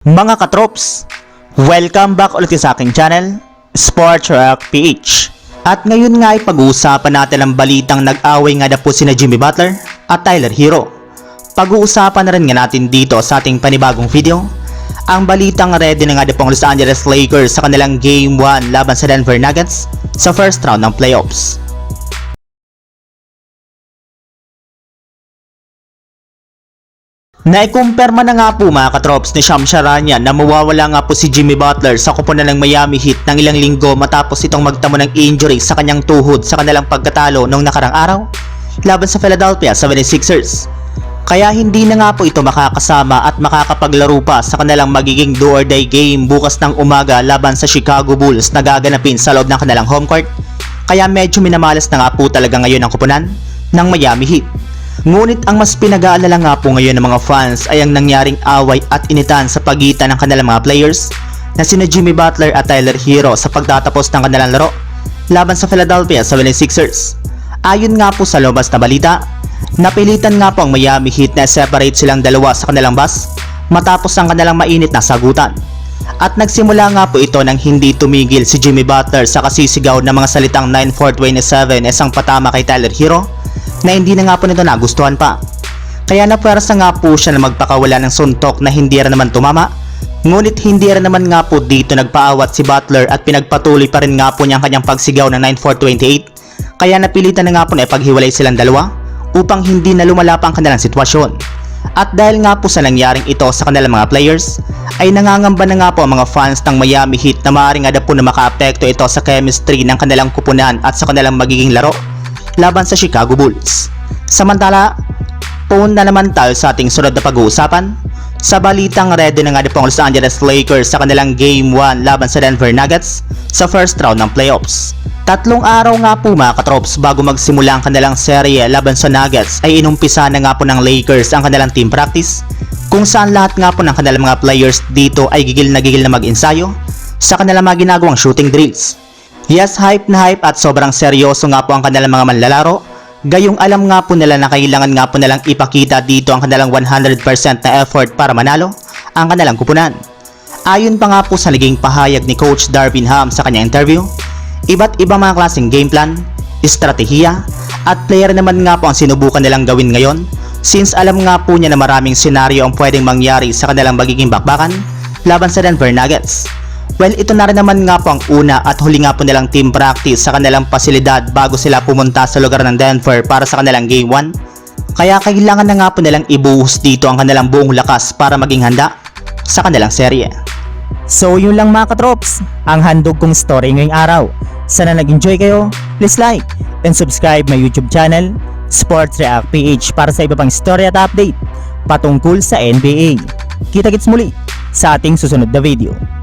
Mga katrops, welcome back ulit sa aking channel, Sports Rock PH. At ngayon nga ay pag-uusapan natin ang balitang nag-away nga na po sina Jimmy Butler at Tyler Hero. Pag-uusapan na rin nga natin dito sa ating panibagong video, ang balitang ready na nga na Los Angeles Lakers sa kanilang Game 1 laban sa Denver Nuggets sa first round ng playoffs. Naikumpirma na nga po mga katrops ni Sham Charania na mawawala nga po si Jimmy Butler sa kupunan ng Miami Heat ng ilang linggo matapos itong magtamo ng injury sa kanyang tuhod sa kanilang pagkatalo noong nakarang araw laban sa Philadelphia 76ers. Kaya hindi na nga po ito makakasama at makakapaglaro pa sa kanilang magiging do or die game bukas ng umaga laban sa Chicago Bulls na gaganapin sa loob ng kanilang home court. Kaya medyo minamalas na nga po talaga ngayon ang kupunan ng Miami Heat. Ngunit ang mas pinag-aalala nga po ngayon ng mga fans ay ang nangyaring away at initan sa pagitan ng kanilang mga players na sina Jimmy Butler at Tyler Hero sa pagtatapos ng kanilang laro laban sa Philadelphia 76ers. Ayon nga po sa lumabas na balita, napilitan nga po ang Miami Heat na separate silang dalawa sa kanilang bus matapos ang kanilang mainit na sagutan. At nagsimula nga po ito nang hindi tumigil si Jimmy Butler sa kasisigaw ng mga salitang 9-4-27 isang patama kay Tyler Hero na hindi na nga po nito nagustuhan pa. Kaya napwersa nga po siya na magpakawala ng suntok na hindi rin naman tumama. Ngunit hindi rin naman nga po dito nagpaawat si Butler at pinagpatuloy pa rin nga po niya ang kanyang pagsigaw ng 9-4-28. Kaya napilitan na nga po na ipaghiwalay silang dalawa upang hindi na lumala pa ang kanilang sitwasyon. At dahil nga po sa nangyaring ito sa kanilang mga players, ay nangangamba na nga po ang mga fans ng Miami Heat na maaaring nga po na makaapekto ito sa chemistry ng kanilang kupunan at sa kanilang magiging laro laban sa Chicago Bulls. Samantala, puun na naman tayo sa ating sunod na pag-uusapan sa balitang ready na nga po Los Angeles Lakers sa kanilang Game 1 laban sa Denver Nuggets sa first round ng playoffs. Tatlong araw nga po mga katrops bago magsimula ang kanilang serye laban sa Nuggets ay inumpisa na nga po ng Lakers ang kanilang team practice kung saan lahat nga po ng kanilang mga players dito ay gigil na gigil na mag-ensayo sa kanilang mga ginagawang shooting drills. Yes, hype na hype at sobrang seryoso nga po ang kanilang mga manlalaro. Gayong alam nga po nila na kailangan nga po nilang ipakita dito ang kanilang 100% na effort para manalo ang kanilang kupunan. Ayon pa nga po sa naging pahayag ni Coach Darvin Ham sa kanyang interview, iba't ibang mga klaseng game plan, estratehiya, at player naman nga po ang sinubukan nilang gawin ngayon since alam nga po niya na maraming senaryo ang pwedeng mangyari sa kanilang magiging bakbakan laban sa Denver Nuggets. Well, ito na rin naman nga po ang una at huli nga po nilang team practice sa kanilang pasilidad bago sila pumunta sa lugar ng Denver para sa kanilang Game 1. Kaya kailangan na nga po nilang ibuhos dito ang kanilang buong lakas para maging handa sa kanilang serye. So yun lang mga katrops, ang handog kong story ngayong araw. Sana nag-enjoy kayo, please like and subscribe my YouTube channel, Sports React PH para sa iba pang story at update patungkol sa NBA. Kita-kits muli sa ating susunod na video.